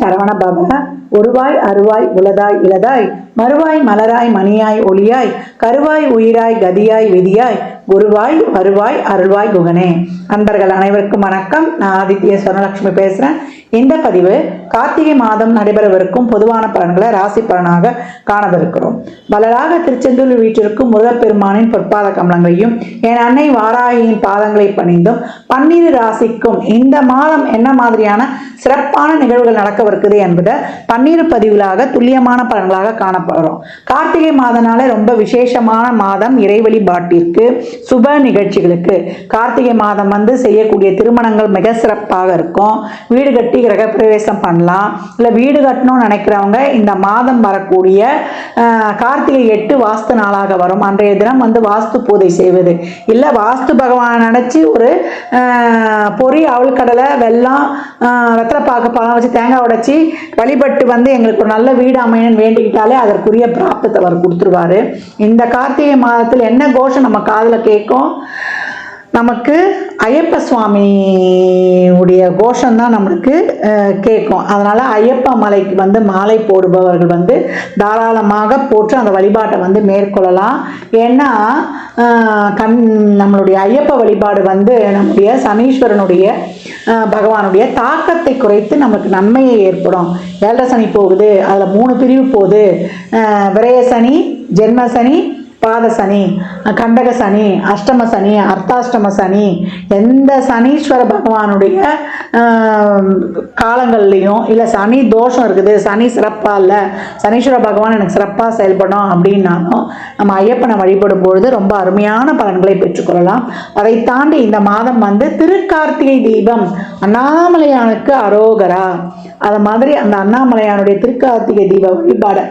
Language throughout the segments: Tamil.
சரவண பவ ஒருவாய் அருவாய் உலதாய் இளதாய் மறுவாய் மலராய் மணியாய் ஒளியாய் கருவாய் உயிராய் கதியாய் விதியாய் குருவாய் வருவாய் அருள்வாய் குகனே. நண்பர்கள் அனைவருக்கும் வணக்கம். நான் ஆதித்ய சுவர்ணலட்சுமி பேசுறேன். இந்த பதிவு கார்த்திகை மாதம் நடைபெறவிருக்கும் பொதுவான பலன்களை ராசி பலனாக காணவிருக்கிறோம். வளராக திருச்செந்தூர் வீட்டிற்கும் முருகப்பெருமானின் பொற்பாத கமலங்களையும் என் அன்னை வாராகியின் பாதங்களை பணிந்தும் பன்னிரு ராசிக்கும் இந்த மாதம் என்ன மாதிரியான சிறப்பான நிகழ்வுகள் நடக்கவிருக்குது என்பதை பன்னிரு பதிவுகளாக துல்லியமான பலன்களாக காணப்படுறோம். கார்த்திகை மாதனால ரொம்ப விசேஷமான மாதம் இறைவழி பாட்டிற்கு சுப நிகழ்ச்சிகளுக்கு. கார்த்திகை மாதம் வந்து செய்யக்கூடிய திருமணங்கள் மிக சிறப்பாக இருக்கும். வீடு கட்டி கிரகப்பிரவேசம் பண்ணலாம். இல்லை வீடு கட்டணும்னு நினைக்கிறவங்க இந்த மாதம் வரக்கூடிய ஆஹ், கார்த்திகை எட்டு வாஸ்து நாளாக வரும். அன்றைய தினம் வந்து வாஸ்து பூஜை செய்வது. இல்லை வாஸ்து பகவான் நினச்சி ஒரு பொறி பொரி கடலை வெல்லம் வெத்தலைப்பாக்கு பழம் வச்சு தேங்காய் உடைச்சி வழிபட்டு வந்து எங்களுக்கு ஒரு நல்ல வீடு அமையணும்னு வேண்டிக்கிட்டாலே அதற்குரிய பிராப்தத்தை அவர் கொடுத்துருவாரு. இந்த கார்த்திகை மாதத்தில் என்ன கோஷம் நம்ம காதில் கேட்கும்? நமக்கு ஐயப்ப சுவாமியுடைய கோஷம் தான் நம்மளுக்கு கேட்கும். அதனால் ஐயப்ப மலைக்கு வந்து மாலை போடுபவர்கள் வந்து தாராளமாக போட்டு அந்த வழிபாட்டை வந்து மேற்கொள்ளலாம். ஏன்னா கண் நம்மளுடைய ஐயப்ப வழிபாடு வந்து நம்முடைய சனீஸ்வரனுடைய பகவானுடைய தாக்கத்தை குறைத்து நமக்கு நன்மையை ஏற்படும். ஏழரை சனி போகுது அதில் மூணு பிரிவு போகுது. விரய சனி ஜென்ம சனி பாத சனி கண்டக சனி அஷ்டம சனி அர்த்தாஷ்டம சனி எந்த சனீஸ்வர பகவானுடைய காலங்கள்லையும் இல்லை சனி தோஷம் இருக்குது சனி சிறப்பாக இல்லை சனீஸ்வர பகவான் எனக்கு சிறப்பாக செயல்படும் அப்படின்னாலும் நம்ம ஐயப்பனை வழிபடும் பொழுது ரொம்ப அருமையான பலன்களை பெற்றுக்கொள்ளலாம். அதை தாண்டி இந்த மாதம் வந்து திருக்கார்த்திகை தீபம் அண்ணாமலையானுக்கு அரோகரா. அதை மாதிரி அந்த அண்ணாமலையானுடைய திருக்கார்த்திகை தீப வழிபாடு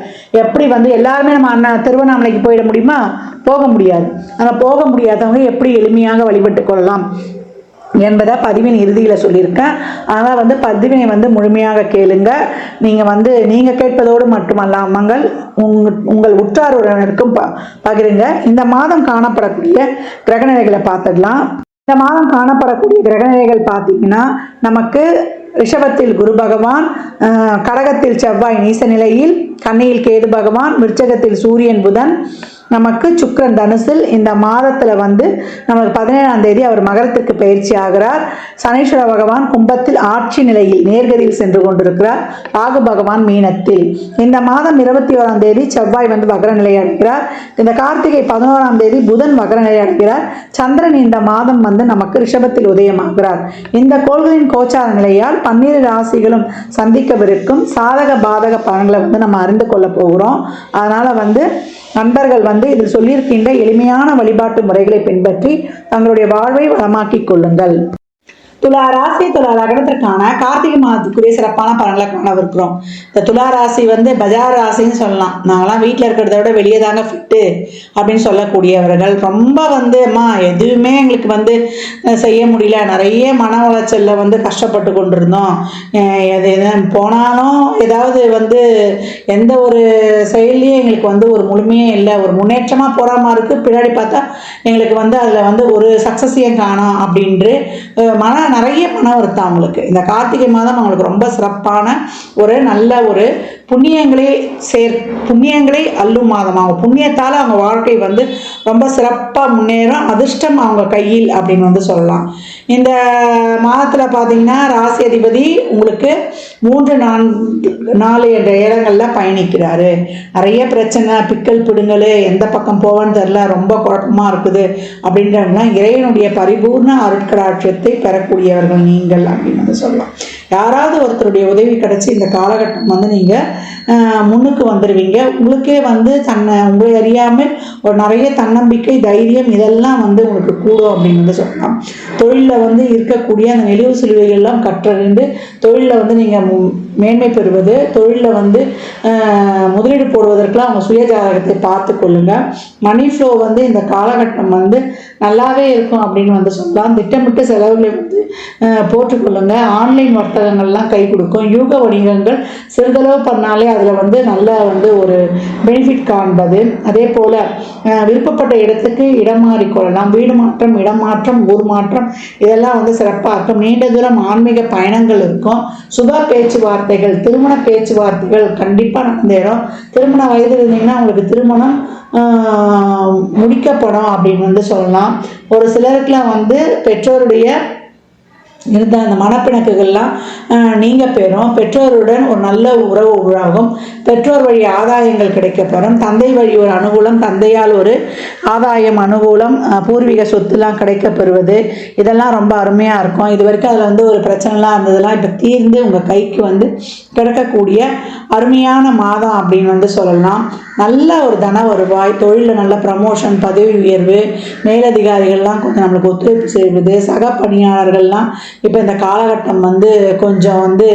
எப்படி வந்து எல்லாருமே நம்ம அண்ணா திருவண்ணாமலைக்கு போயிட முடியுமா? போக முடியாது. ஆனால் போக முடியாதவங்க எப்படி எளிமையாக வழிபட்டு கொள்ளலாம் என்பதை பதிவின் இறுதியில் சொல்லியிருக்கேன். ஆனால் வந்து பதிவினை வந்து முழுமையாக கேளுங்க. நீங்கள் வந்து நீங்கள் கேட்பதோடு மட்டுமல்லாமல் உங் உங்கள் உற்றார் உறவினருக்கும் ப பகிருங்க. இந்த மாதம் காணப்படக்கூடிய கிரகநிலைகளை பார்த்துடலாம். இந்த மாதம் காணப்படக்கூடிய கிரகநிலைகள் பார்த்தீங்கன்னா நமக்கு ரிஷபத்தில் குரு பகவான் கடகத்தில் செவ்வாய் நீச நிலையில் கண்ணையில் கேது பகவான் விருச்சகத்தில் சூரியன் புதன் நமக்கு சுக்கிரன் தனுசில் இந்த மாதத்தில் வந்து நமக்கு பதினேழாம் தேதி அவர் மகரத்துக்கு பயிற்சி ஆகிறார். சனீஸ்வர பகவான் கும்பத்தில் ஆட்சி நிலையில் நேர்கதியில் சென்று கொண்டிருக்கிறார். ராகு பகவான் மீனத்தில். இந்த மாதம் இருபத்தி ஓராம் தேதி செவ்வாய் வந்து வகர நிலை அடைகிறார். இந்த கார்த்திகை பதினோராம் தேதி புதன் வகர நிலை அடைகிறார். சந்திரன் இந்த மாதம் வந்து நமக்கு ரிஷபத்தில் உதயமாகிறார். இந்த கோள்களின் கோச்சார நிலையால் பன்னிரு ராசிகளும் சந்திக்கவிருக்கும் சாதக பாதக பலன்களை வந்து நம்ம அறிந்து கொள்ள போகிறோம். அதனால் வந்து நண்பர்கள் வந்து இதில் சொல்லியிருக்கின்ற எளிமையான வழிபாட்டு முறைகளை பின்பற்றி தங்களுடைய வாழ்வை வளமாக்கிக் கொள்ளுங்கள். துலா ராசி துலா லக்னத்திற்கான கார்த்திகை மாதத்துக்குரிய சிறப்பான பலன்களை காணவிருக்கிறோம். இந்த துலா ராசி வந்து பஜார் ராசின்னு சொல்லலாம். நாங்களாம் வீட்டில் இருக்கிறத விட வெளியே தாங்க ஃபிட்டு அப்படின்னு சொல்லக்கூடியவர்கள். ரொம்ப வந்து அம்மா எதுவுமே எங்களுக்கு வந்து செய்ய முடியல. நிறைய மன உளைச்சலில் வந்து கஷ்டப்பட்டு கொண்டிருந்தோம். எது எது போனாலும் ஏதாவது வந்து எந்த ஒரு செயல்லையும் எங்களுக்கு வந்து ஒரு முழுமையே இல்லை. ஒரு முன்னேற்றமாக போகிற மாதிரி இருக்குது பின்னாடி பார்த்தா எங்களுக்கு வந்து அதில் வந்து ஒரு சக்ஸஸையும் காணும் அப்படின்ட்டு மன மன நிறைய பணம் வருத்தம் அவங்களுக்கு. இந்த கார்த்திகை மாதம் அவங்களுக்கு ரொம்ப சிறப்பான ஒரு நல்ல ஒரு புண்ணியங்களே சேர் புண்ணியங்களே அல்லும் மாதம். அவங்க புண்ணியத்தால் அவங்க வாழ்க்கை வந்து ரொம்ப சிறப்பாக முன்னேறும் அதிர்ஷ்டம் அவங்க கையில் அப்படின்னு வந்து சொல்லலாம். இந்த மாதத்தில் பார்த்தீங்கன்னா ராசி அதிபதி உங்களுக்கு மூன்று நான்கு நாலு என்ற இடங்களில் பயணிக்கிறாரு. நிறைய பிரச்சனை பிக்கல் பிடுங்கல் எந்த பக்கம் போவேன்னு தெரில ரொம்ப குழப்பமாக இருக்குது அப்படின்றவங்களாம் இறைவனுடைய பரிபூர்ண அருட்கடாட்சியத்தை பெறக்கூடியவர்கள் நீங்கள் அப்படின்னு வந்து சொல்லலாம். யாராவது ஒருத்தருடைய உதவி கிடச்சி இந்த காலகட்டம் வந்து நீங்கள் முன்னுக்கு வந்துடுவீங்க உங்களுக்கே வந்து தன்னை உங்களை அறியாமல் ஒரு நிறைய தன்னம்பிக்கை தைரியம் இதெல்லாம் வந்து உங்களுக்கு கூடும் அப்படின்னு வந்து சொல்லலாம். தொழிலில் வந்து இருக்கக்கூடிய அந்த நெளிவு சிலுவைகள்லாம் கற்றறிந்து தொழிலில் வந்து நீங்கள் மேன்மை பெறுவது தொழிலில் வந்து முதலீடு போடுவதற்கெல்லாம் அவங்க சுய ஜாதகத்தை பார்த்து கொள்ளுங்கள் மணி ஃப்ளோ வந்து இந்த காலகட்டம் வந்து நல்லாவே இருக்கும் அப்படின்னு வந்து சொல்லலாம். திட்டமிட்ட செலவுகளை வந்து அஹ், போட்டுக்கொள்ளுங்க ஆன்லைன் வர்த்தகங்கள்லாம் கை கொடுக்கும். யூக வணிகங்கள் சிறிதளவு பண்ணாலே அதில் வந்து நல்ல வந்து ஒரு பெனிஃபிட் காண்பது. அதே போல் விருப்பப்பட்ட இடத்துக்கு இடம் மாறிக்கொள்ளலாம் வீடு மாற்றம் இடம் மாற்றம் ஊர் மாற்றம் இதெல்லாம் வந்து சிறப்பாக இருக்கும். நீண்ட தூரம் ஆன்மீக பயணங்கள் இருக்கும். சுப பேச்சுவார்த்தைகள் திருமண பேச்சுவார்த்தைகள் கண்டிப்பாக நடந்தேறும் திருமண வயதில் இருந்தீங்கன்னா உங்களுக்கு திருமணம் முடிக்கப்படும் அப்படின்னு வந்து சொல்லலாம். ஒரு சிலருக்குலாம் வந்து பெற்றோருடைய இருந்த அந்த மனப்பிணக்குகள்லாம் நீங்கள் பெறும். பெற்றோருடன் ஒரு நல்ல உறவு உருவாகும். பெற்றோர் வழி ஆதாயங்கள் கிடைக்கப்பெறும். தந்தை வழி ஒரு அனுகூலம் தந்தையால் ஒரு ஆதாயம் அனுகூலம் பூர்வீக சொத்துலாம் கிடைக்கப்பெறுவது. இதெல்லாம் ரொம்ப அருமையாக இருக்கும். இது வரைக்கும் அதில் வந்து ஒரு பிரச்சனைலாம் இருந்ததெல்லாம் இப்போ தீர்ந்து உங்கள் கைக்கு வந்து கிடைக்கக்கூடிய அருமையான மாதம் அப்படின்னு வந்து சொல்லலாம். நல்ல ஒரு தன வருவாய் தொழிலில் நல்ல ப்ரமோஷன் பதவி உயர்வு மேலதிகாரிகள்லாம் கொஞ்சம் நம்மளுக்கு ஒத்துழைப்பு செய்வது சக பணியாளர்கள்லாம் இப்போ இந்த காலகட்டம் வந்து கொஞ்சம் வந்து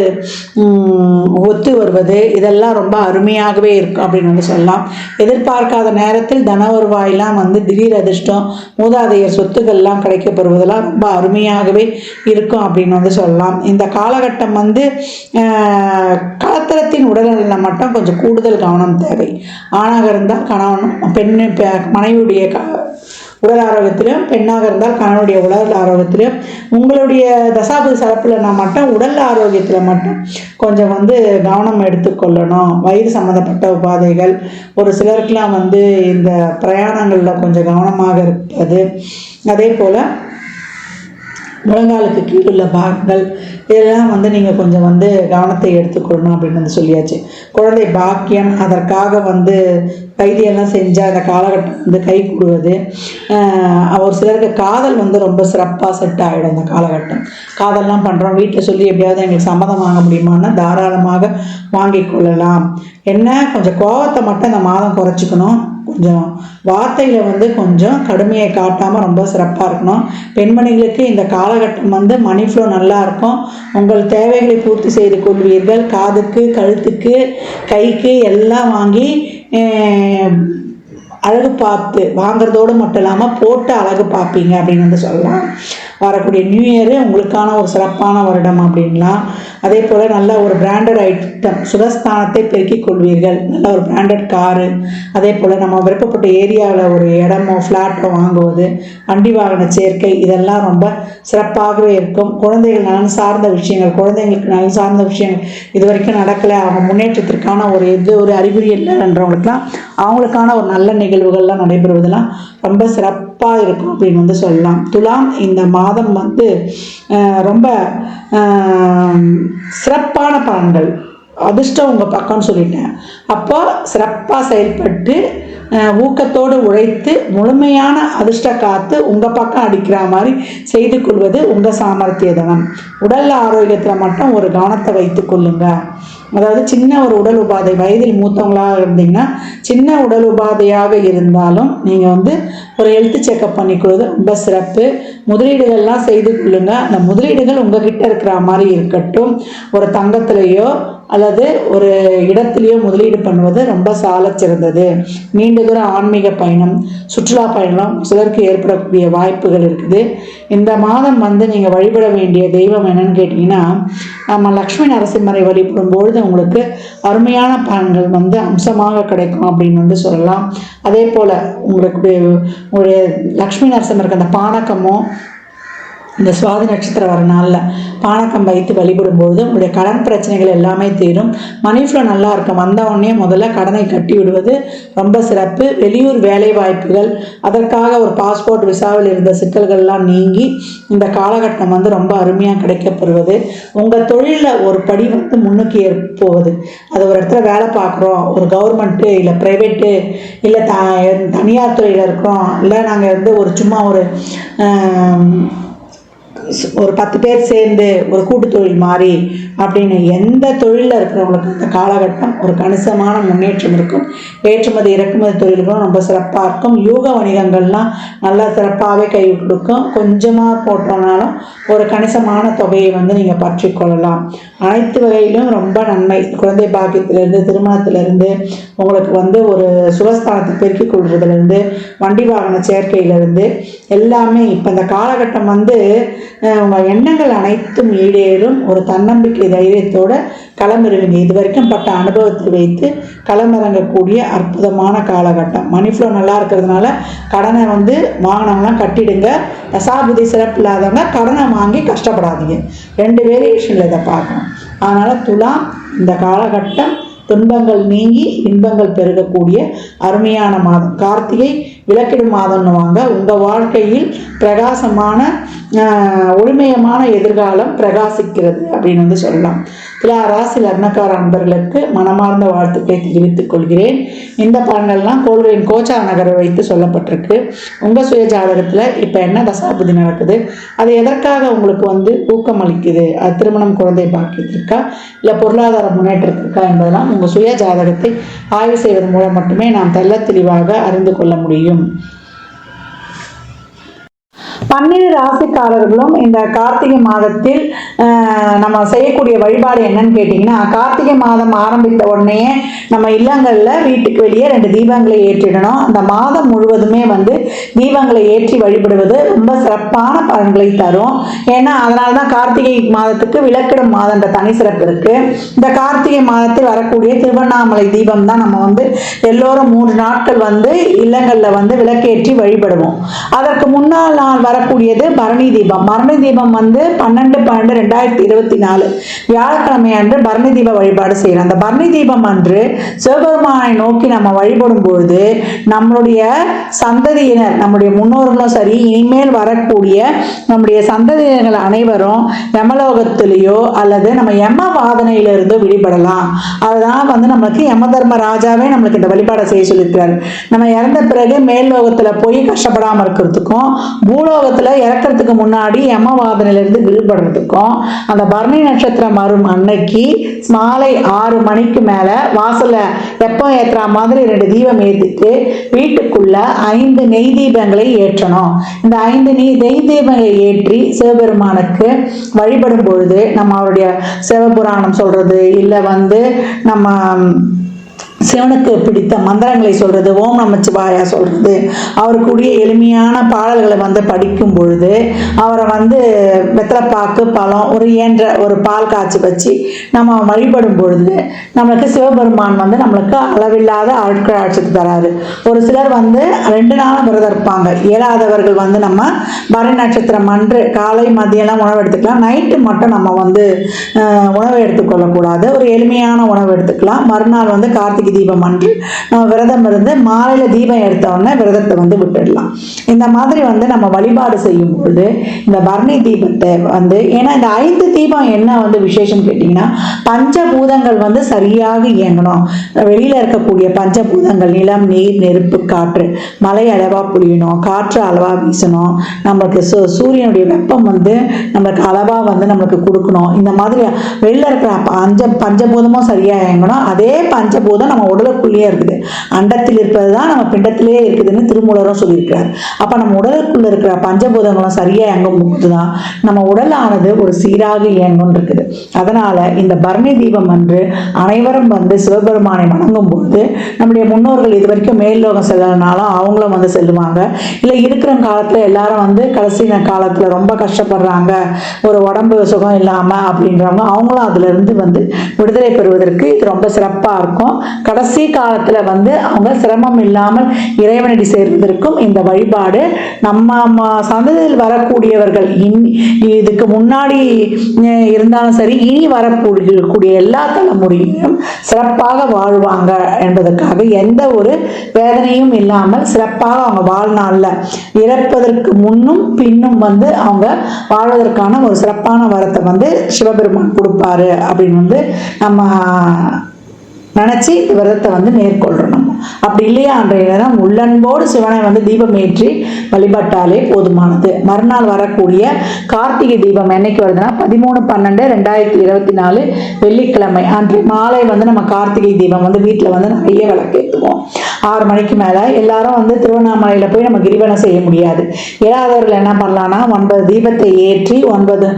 ஒத்து வருவது இதெல்லாம் ரொம்ப அருமையாகவே இருக்கும் அப்படின்னு வந்து சொல்லலாம். எதிர்பார்க்காத நேரத்தில் தன வருவாயெல்லாம் வந்து திடீர் அதிர்ஷ்டம் மூதாதையர் சொத்துக்கள்லாம் கிடைக்கப்பெறுவதெல்லாம் ரொம்ப அருமையாகவே இருக்கும் அப்படின்னு வந்து சொல்லலாம். இந்த காலகட்டம் வந்து கலத்தரத்தின் உடல்நலில் மட்டும் கொஞ்சம் கூடுதல் கவனம் தேவை. ஆணாக இருந்தால் கணவனும் பெண்ணு பெ- மனைவியுடைய க உடல் ஆரோக்கியத்திலும் பெண்ணாக இருந்தால் கணவனுடைய உடல் ஆரோக்கியத்திலும் உங்களுடைய தசாபதி சரப்பில்னா மட்டும் உடல் ஆரோக்கியத்தில் மட்டும் கொஞ்சம் வந்து கவனம் எடுத்துக்கொள்ளணும். வயிறு சம்மந்தப்பட்ட உபாதைகள் ஒரு சிலருக்கெலாம் வந்து இந்த பிரயாணங்களில் கொஞ்சம் கவனமாக இருப்பது. அதே போல் முழங்காலுக்கு கீழுள்ள பாகங்கள் இதெல்லாம் வந்து நீங்கள் கொஞ்சம் வந்து கவனத்தை எடுத்துக்கொள்ளணும் அப்படின்னு வந்து சொல்லியாச்சு. குழந்தை பாக்கியம் அதற்காக வந்து கைதியெல்லாம் செஞ்சால் அந்த காலகட்டம் வந்து கை கூடுவது. ஒரு சிலருக்கு காதல் வந்து ரொம்ப சிறப்பாக செட் ஆகிடும் அந்த காலகட்டம். காதல்லாம் பண்ணுறோம் வீட்டில் சொல்லி எப்படியாவது எங்களுக்கு சம்மதம் வாங்க முடியுமான்னா தாராளமாக வாங்கிக் கொள்ளலாம். என்ன? கொஞ்சம் கோபத்தை மட்டும் இந்த மாதம் குறைச்சிக்கணும். கொஞ்சம் வார்த்தையில் வந்து கொஞ்சம் கடுமையை காட்டாமல் ரொம்ப சிறப்பாக இருக்கணும். பெண்மணிகளுக்கு இந்த காலகட்டம் வந்து மணி ஃப்ளோ நல்லா இருக்கும். உங்கள் தேவைகளை பூர்த்தி செய்து கொள்வீர்கள். காதுக்கு கழுத்துக்கு கைக்கு எல்லாம் வாங்கி அழகு பார்த்து வாங்குறதோடு மட்டும் இல்லாமல் போட்டு அழகு பார்ப்பீங்க அப்படின்னு வந்து சொல்லலாம். வரக்கூடிய நியூ இயரு உங்களுக்கான ஒரு சிறப்பான வருடம் அப்படின்லாம். அதே போல் நல்ல ஒரு பிராண்டட் ஐட்டம் சுகஸ்தானத்தை பெருக்கிக் கொள்வீர்கள். நல்ல ஒரு பிராண்டட் காரு அதே போல் நம்ம விருப்பப்பட்ட ஏரியாவில் ஒரு இடமோ ஃப்ளாட்டோ வாங்குவது வண்டி வாகன சேர்க்கை இதெல்லாம் ரொம்ப சிறப்பாகவே இருக்கும். குழந்தைகள் நலன் சார்ந்த விஷயங்கள் குழந்தைங்களுக்கு நலன் சார்ந்த விஷயங்கள் இது வரைக்கும் நடக்கலை. அவங்க முன்னேற்றத்திற்கான ஒரு எது ஒரு அறிகுறி இல்லைன்றவங்களுக்குலாம் அவங்களுக்கான ஒரு நல்ல நிகழ்வுகள்லாம் நடைபெறுவதெல்லாம் ரொம்ப சிறப்பு. சிறப்பாக இருக்கும் அப்படின்னு வந்து சொல்லலாம். துலாம் இந்த மாதம் வந்து ரொம்ப சிறப்பான பலன்கள். அதிர்ஷ்டம் உங்கள் பக்கம்னு சொல்லிட்டேன். அப்போ சிறப்பாக செயல்பட்டு ஊக்கத்தோடு உழைத்து முழுமையான அதிர்ஷ்ட காத்து உங்கள் பக்கம் அடிக்கிற மாதிரி செய்து கொள்வது உங்கள் சாமர்த்திய தனம் உடல் ஆரோக்கியத்தில் மட்டும் ஒரு கவனத்தை வைத்து கொள்ளுங்க. அதாவது சின்ன ஒரு உடல் உபாதை வயதில் மூத்தவங்களாக இருந்தீங்கன்னா சின்ன உடல் உபாதையாக இருந்தாலும் நீங்கள் வந்து ஒரு ஹெல்த் செக்கப் பண்ணிக்கொள்வது ரொம்ப சிறப்பு. முதலீடுகள்லாம் செய்து கொள்ளுங்க. அந்த முதலீடுகள் உங்ககிட்ட இருக்கிற மாதிரி இருக்கட்டும். ஒரு தங்கத்திலேயோ அல்லது ஒரு இடத்துலையோ முதலீடு பண்ணுவது ரொம்ப சாலச் சிறந்தது. நீண்ட தூர ஆன்மீக பயணம் சுற்றுலா பயணம் சிலருக்கு ஏற்படக்கூடிய வாய்ப்புகள் இருக்குது. இந்த மாதம் வந்து நீங்கள் வழிபட வேண்டிய தெய்வம் என்னன்னு கேட்டிங்கன்னா நம்ம லக்ஷ்மி நரசிம்மரை வழிபடும் பொழுது உங்களுக்கு அருமையான பலன்கள் வந்து அம்சமாக கிடைக்கும் அப்படின்னு வந்து சொல்லலாம். அதே போல் உங்களுக்கு உங்களுடைய லக்ஷ்மி நரசிம்மருக்கு அந்த பானக்கமோ இந்த சுவாதி நட்சத்திரம் வர நாளில் பானக்கம் வைத்து வழிபடும்பொழுது உங்களுடைய கடன் பிரச்சனைகள் எல்லாமே தீரும். மணி ஃப்ளோ நல்லா இருக்கும். வந்த உடனே முதல்ல கடனை கட்டி விடுவது ரொம்ப சிறப்பு. வெளியூர் வேலை வாய்ப்புகள் அதற்காக ஒரு பாஸ்போர்ட் விசாவில் இருந்த சிக்கல்கள்லாம் நீங்கி இந்த காலகட்டம் வந்து ரொம்ப அருமையாக கிடைக்கப்பெறுவது உங்கள் தொழிலில் ஒரு படி வந்து முன்னுக்கு ஏற் போவது அது ஒரு இடத்துல வேலை பார்க்குறோம். ஒரு கவர்மெண்ட்டு இல்லை ப்ரைவேட்டு இல்லை த தனியார் துறையில் இருக்கிறோம். இல்லை நாங்கள் வந்து ஒரு சும்மா ஒரு ஒரு பத்து பேர் சேர்ந்து ஒரு கூட்டு தொழில் மாதிரி அப்படின்னு எந்த தொழிலில் இருக்கிறவங்களுக்கு இந்த காலகட்டம் ஒரு கணிசமான முன்னேற்றம் இருக்கும். ஏற்றுமதி இறக்குமதி தொழில்களும் ரொம்ப சிறப்பாக இருக்கும். யூக வணிகங்கள்லாம் நல்லா சிறப்பாகவே கை கொடுக்கும். கொஞ்சமாக போட்டோம்னாலும் ஒரு கணிசமான தொகையை வந்து நீங்கள் பற்றிக்கொள்ளலாம். அனைத்து வகையிலும் ரொம்ப நன்மை. குழந்தை பாக்கியத்திலேருந்து திருமணத்திலேருந்து உங்களுக்கு வந்து ஒரு சுகஸ்தானத்தை பெருக்கிக் கொள்வதிலிருந்து வண்டி வாகன சேர்க்கையிலேருந்து எல்லாமே இப்போ இந்த காலகட்டம் வந்து உங்கள் எண்ணங்கள் அனைத்தும் ஈடேறும். ஒரு தன்னம்பிக்கை தைரியத்தோட களமிறங்குங்க இது வரைக்கும் பட்ட அனுபவத்தை வைத்து களமிறங்கக்கூடிய அற்புதமான காலகட்டம். மணி ஃப்ளோ நல்லா இருக்கிறதுனால கடனை வந்து வாங்கினவங்களாம் கட்டிடுங்க. தசாபுதி சிறப்பு இல்லாதவங்க கடனை வாங்கி கஷ்டப்படாதீங்க. ரெண்டு வேரியேஷனில் இதை பார்க்கணும். அதனால் துலாம் இந்த காலகட்டம் துன்பங்கள் நீங்கி இன்பங்கள் பெருகக்கூடிய அருமையான மாதம். கார்த்திகை விளக்கிடும் மாதம்னுவாங்க உங்கள் வாழ்க்கையில் பிரகாசமான ஆஹ், ஒளிமயமான எதிர்காலம் பிரகாசிக்கிறது அப்படின்னு வந்து சொல்லலாம். துலா ராசி லக்னக்கார அன்பர்களுக்கு மனமார்ந்த வாழ்த்துக்களை தெரிவித்துக் கொள்கிறேன். இந்த பலன்கள்லாம் கோள்களின் கோச்சா நகரை வைத்து சொல்லப்பட்டிருக்கு. உங்கள் சுய ஜாதகத்தில் இப்போ என்ன தசாபுதி நடக்குது? அது எதற்காக உங்களுக்கு வந்து ஊக்கம் அளிக்குது? அது திருமணம் குழந்தை பாக்கியத்திற்கா இல்லை பொருளாதார முன்னேற்றத்திற்கா என்பதெல்லாம் உங்கள் சுய ஜாதகத்தை ஆய்வு செய்வதன் மூலம் மட்டுமே நாம் தெல்ல தெளிவாக அறிந்து கொள்ள முடியும். பன்னிரு ராசிக்காரர்களும் இந்த கார்த்திகை மாதத்தில் நம்ம செய்யக்கூடிய வழிபாடு என்னன்னு கேட்டிங்கன்னா கார்த்திகை மாதம் ஆரம்பித்த உடனே நம்ம இல்லங்களில் வீட்டுக்கு வெளியே ரெண்டு தீபங்களை ஏற்றிடணும். அந்த மாதம் முழுவதுமே வந்து தீபங்களை ஏற்றி வழிபடுவது ரொம்ப சிறப்பான பலன்களை தரும். ஏன்னா அதனால தான் கார்த்திகை மாதத்துக்கு விளக்கிடும் மாதன்ற தனி சிறப்பு இருக்கு. இந்த கார்த்திகை மாதத்தில் வரக்கூடிய திருவண்ணாமலை தீபம் தான் நம்ம வந்து எல்லோரும் மூன்று நாட்கள் வந்து இல்லங்களில் வந்து விளக்கேற்றி வழிபடுவோம். அதற்கு முன்னால் நாள் வரக்கூடியது பரணி தீபம். பரணி தீபம் வந்து பன்னெண்டு பன்னெண்டு ரெண்டாயிரத்தி இருபத்தி நாலு. வியாழக்கிழமை அன்று பரணி தீப வழிபாடு செய்யணும் அந்த பரணி தீபம் அன்று சிவபெருமானை நோக்கி நம்ம வழிபடும் பொழுது நம்மளுடைய சந்ததியினர் நம்முடைய முன்னோர்களும் சரி இனிமேல் வரக்கூடிய நம்முடைய சந்ததியினர்கள் அனைவரும் யமலோகத்திலேயோ அல்லது நம்ம யம வாதனையிலிருந்தோ விடுபடலாம். அதுதான் வந்து நம்மளுக்கு யம தர்ம ராஜாவே நம்மளுக்கு இந்த வழிபாடை செய்ய சொல்லியிருக்கிறார். நம்ம இறந்த பிறகு மேல் லோகத்தில் போய் கஷ்டப்படாமல் இருக்கிறதுக்கும் பூலோகத்தில் இறக்கிறதுக்கு முன்னாடி யம வாதனையிலிருந்து விடுபடுறதுக்கும் அந்த பரணி நட்சத்திரம் வரும் அன்னைக்கு மாலை ஆறு மணிக்கு மேல வாசல்ல வெப்பம் ஏற்றுற மாதிரி ரெண்டு தீபம் ஏற்றிட்டு வீட்டுக்குள்ள ஐந்து நெய் தீபங்களை ஏற்றணும். இந்த ஐந்து நெய் நெய் தீபங்களை ஏற்றி சிவபெருமானுக்கு வழிபடும் பொழுது நம்ம அவருடைய சிவபுராணம் சொல்றது இல்லை வந்து நம்ம சிவனுக்கு பிடித்த மந்திரங்களை சொல்றது ஓம் நமச்சிவாயா சொல்றது. அவருக்குரிய எளிமையான பாடல்களை வந்து படிக்கும் பொழுது அவரை வந்து வெத்தலைப்பாக்கு பழம் ஒரு ஏன்ற ஒரு பால் காய்ச்சி வச்சு நம்ம வழிபடும் பொழுது நம்மளுக்கு சிவபெருமான் வந்து நம்மளுக்கு அளவில்லாத ஆட்கள் தராரு ஒரு சிலர் வந்து ரெண்டு நாளும் விரதம் இருப்பாங்க. இயலாதவர்கள் வந்து நம்ம பரணி நட்சத்திரம் அன்று காலை மதியம்லாம் உணவு எடுத்துக்கலாம். நைட்டு மட்டும் நம்ம வந்து உணவு எடுத்துக்கொள்ளக்கூடாது. ஒரு எளிமையான உணவு எடுத்துக்கலாம். மறுநாள் வந்து கார்த்திகை தீபம் அன்று நம்ம விரதம் இருந்து மாலையில் தீபம் எடுத்த உடனே விரதத்தை வந்து விட்டுடலாம். இந்த மாதிரி வந்து நம்ம வழிபாடு செய்யும் பொழுது இந்த பரணி தீபத்தை வந்து ஏன்னா இந்த ஐந்து தீபம் என்ன வந்து விசேஷம் கேட்டிங்கன்னா பஞ்சபூதங்கள் வந்து சரியாக இயங்கணும். வெளியில் இருக்கக்கூடிய பஞ்சபூதங்கள் நிலம் நீர் நெருப்பு காற்று மலை அளவாக புரியணும் காற்று அளவாக வீசணும். நம்மளுக்கு சூ சூரியனுடைய வெப்பம் வந்து நம்மளுக்கு அளவாக வந்து நம்மளுக்கு கொடுக்கணும். இந்த மாதிரி வெளில இருக்கிற பஞ்ச பஞ்சபூதமும் சரியாக இயங்கணும். அதே பஞ்சபூதம் நம்ம உடலுக்குள்ளேயே இருக்குது. அண்டத்தில் இருப்பது தான் நம்ம பிண்டத்திலேயே இருக்குதுன்னு திருமூலரும் சொல்லியிருக்கிறார். அப்போ நம்ம உடலுக்குள்ள இருக்கிற பஞ்சபூதங்களும் சரியாக இயங்கும் போது தான் நம்ம உடலானது ஒரு சீராக இயங்கும் இருக்குது. அதனால இந்த பரணி தீபம் அன்று அனைவரும் வந்து சிவபெருமானை வணங்கும் போது நம்முடைய முன்னோர்கள் இது வரைக்கும் மேல்லோகம் செல்லனாலும் அவங்களும் வந்து செல்லுவாங்க. இல்லை இருக்கிற காலத்தில் எல்லாரும் வந்து கடைசி காலத்தில் ரொம்ப கஷ்டப்படுறாங்க. ஒரு உடம்பு சுகம் இல்லாமல் அப்படின்றவங்க அவங்களும் அதிலிருந்து வந்து விடுதலை பெறுவதற்கு இது ரொம்ப சிறப்பாக இருக்கும். கடைசி காலத்தில் வந்து அவங்க சிரமம் இல்லாமல் இறைவனடி சேர்வதற்கும் இந்த வழிபாடு. நம்ம சந்ததியில் வரக்கூடியவர்கள் இன் இதுக்கு முன்னாடி இருந்தாலும் சரி இனி வரக்கூடிய எல்லா தலைமுறையிலும் சிறப்பாக வாழ்வாங்க என்பதற்காக எந்த ஒரு வேதனையும் இல்லாமல் சிறப்பாக அவங்க வாழ்நாளில் இறப்பதற்கு முன்னும் பின்னும் வந்து அவங்க வாழ்வதற்கான ஒரு சிறப்பான வரத்தை வந்து சிவபெருமான் கொடுப்பாரு அப்படின்னு வந்து நம்ம நினச்சி இந்த விரதத்தை வந்து மேற்கொள்ளணும் அப்படி இல்லையா? அன்றைய நேரம் உள்ளன்போடு சிவனை வந்து தீபம் ஏற்றி வழிபட்டாலே போதுமானது. மறுநாள் வரக்கூடிய கார்த்திகை தீபம் என்னைக்கு வருதுன்னா பதிமூணு பன்னெண்டு ரெண்டாயிரத்தி இருபத்தி நாலு வெள்ளிக்கிழமை. அன்று மாலை வந்து நம்ம கார்த்திகை தீபம் வந்து வீட்டில் வந்து நிறைய விளக்கேற்றுவோம். ஆறு மணிக்கு மேலே எல்லாரும் வந்து திருவண்ணாமலையில் போய் நம்ம கிரிவனம் செய்ய முடியாது. இயலாதவர்கள் என்ன பண்ணலான்னா ஒன்பது தீபத்தை ஏற்றி ஒன்பது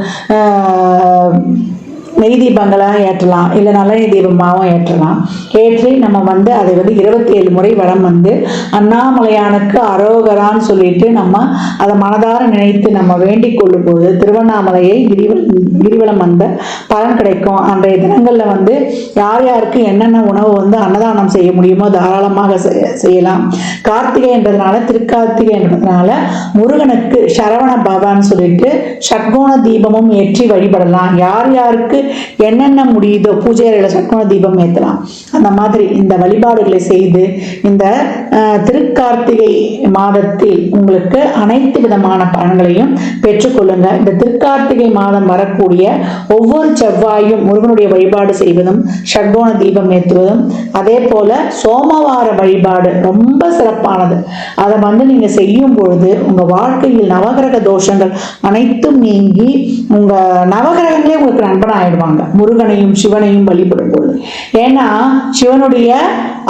நெய் தீபங்களாக ஏற்றலாம் இல்லை நல்லெண்ணெய் தீபமாகவும் ஏற்றலாம். ஏற்றி நம்ம வந்து அதை வந்து இருபத்தி ஏழு முறை வடம் வந்து அண்ணாமலையானுக்கு அரோகரான்னு சொல்லிட்டு நம்ம அதை மனதார நினைத்து நம்ம வேண்டிக் கொள்ளும்போது திருவண்ணாமலையை கிரிவலம் கிரிவலம் வந்த பலன் கிடைக்கும். அன்றைய தினங்களில் வந்து யார் யாருக்கு என்னென்ன உணவு வந்து அன்னதானம் செய்ய முடியுமோ தாராளமாக செய்யலாம். கார்த்திகை என்றதுனால திருக்கார்த்திகை என்றதுனால முருகனுக்கு சரவண பவான்னு சொல்லிட்டு ஷட்கோண தீபமும் ஏற்றி வழிபடலாம். யார் யாருக்கு என்னென்ன முடியுதோ பூஜை அறையில் ஷட்கோண தீபம் ஏற்றலாம் அந்த மாதிரி இந்த வழிபாடுகளை செய்து இந்த திருக்கார்த்திகை மாதத்தில் உங்களுக்கு அனைத்து விதமான பலன்களையும் பெற்றுக்கொள்ளுங்க இந்த திருக்கார்த்திகை மாதம் வரக்கூடிய ஒவ்வொரு செவ்வாயும் முருகனுடைய வழிபாடு செய்வதும் ஷட்கோண தீபம் ஏற்றுவதும் அதே போல சோமவார வழிபாடு ரொம்ப சிறப்பானது. அதை வந்து நீங்க செய்யும் பொழுது உங்க வாழ்க்கையில் நவகிரக தோஷங்கள் அனைத்தும் நீங்கி உங்க நவகிரகங்களே உங்களுக்கு நண்பன் ஆயிடுவாங்க முருகனையும் சிவனையும் வழிபடும் பொழுது ஏன்னா சிவனுடைய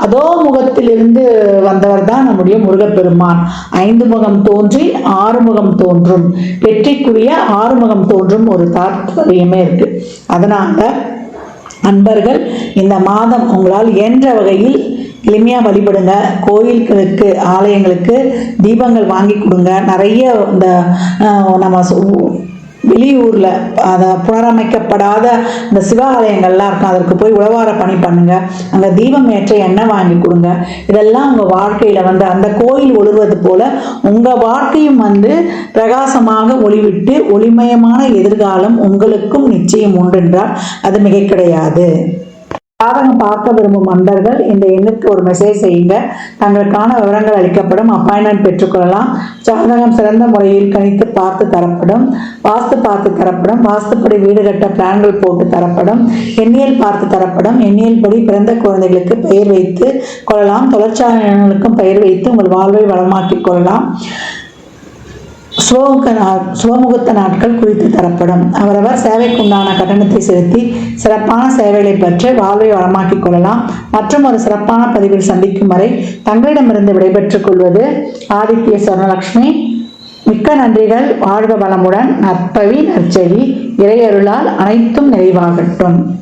அதோ முகத்திலிருந்து வந்தவர் தான் நம்முடைய முருகப்பெருமான். ஐந்து முகம் தோன்றி ஆறுமுகம் தோன்றும். வெற்றிக்குரிய ஆறுமுகம் தோன்றும் ஒரு தாற்பயமே இருக்கு. அதனால அன்பர்கள் இந்த மாதம் உங்களால் இயன்ற வகையில் எளிமையாக வழிபடுங்க. கோயில்களுக்கு ஆலயங்களுக்கு தீபங்கள் வாங்கி கொடுங்க. நிறைய இந்த நம்ம வெளியூரில் அதை புனரமைக்கப்படாத இந்த சிவாலயங்கள்லாம் இருக்கும். அதற்கு போய் உழவார பணி பண்ணுங்க. அங்கே தீபம் ஏற்ற எண்ணெய் வாங்கி கொடுங்க. இதெல்லாம் உங்கள் வாழ்க்கையில் வந்து அந்த கோயில் ஒளிர்வது போல் உங்கள் வாழ்க்கையும் வந்து பிரகாசமாக ஒளிவிட்டு ஒளிமயமான எதிர்காலம் உங்களுக்கும் நிச்சயம் உண்டென்றால் அது மிக கிடையாது. ஜாதகம் பார்க்க விரும்பும் அன்பர்கள் இந்த எண்ணுக்கு ஒரு மெசேஜ் செய்யுங்க. தங்களுக்கான விவரங்கள் அளிக்கப்படும். அப்பாயின்மெண்ட் பெற்றுக்கொள்ளலாம். ஜாதகம் சிறந்த முறையில் கணித்து பார்த்து தரப்படும். வாஸ்து பார்த்து தரப்படும். வாஸ்துப்படி வீடு கட்ட பிளான்கள் போட்டு தரப்படும். எண்ணியல் பார்த்து தரப்படும். எண்ணியல் படி பிறந்த குழந்தைகளுக்கு பெயர் வைத்து கொள்ளலாம். தொழிற்சாலைகளுக்கும் பெயர் வைத்து உங்கள் வாழ்வை வளமாக்கிக் கொள்ளலாம். சுவமுக நா- சுபமுகூர்த்த நாட்கள் குறித்து தரப்படும். அவரவர் சேவைக்குண்டான கட்டணத்தை செலுத்தி சிறப்பான சேவைகளை பெற்று வாழ்வை வளமாக்கிக் கொள்ளலாம். மற்றும் ஒரு சிறப்பான பதிவில் சந்திக்கும் வரை தங்களிடமிருந்து விடைபெற்றுக் கொள்வது ஆதித்ய சொர்ணலக்ஷ்மி. மிக்க நன்றிகள். வாழ்க வளமுடன். நற்பவி நற்செவி இறையருளால் அனைத்தும் நிறைவாகட்டும்.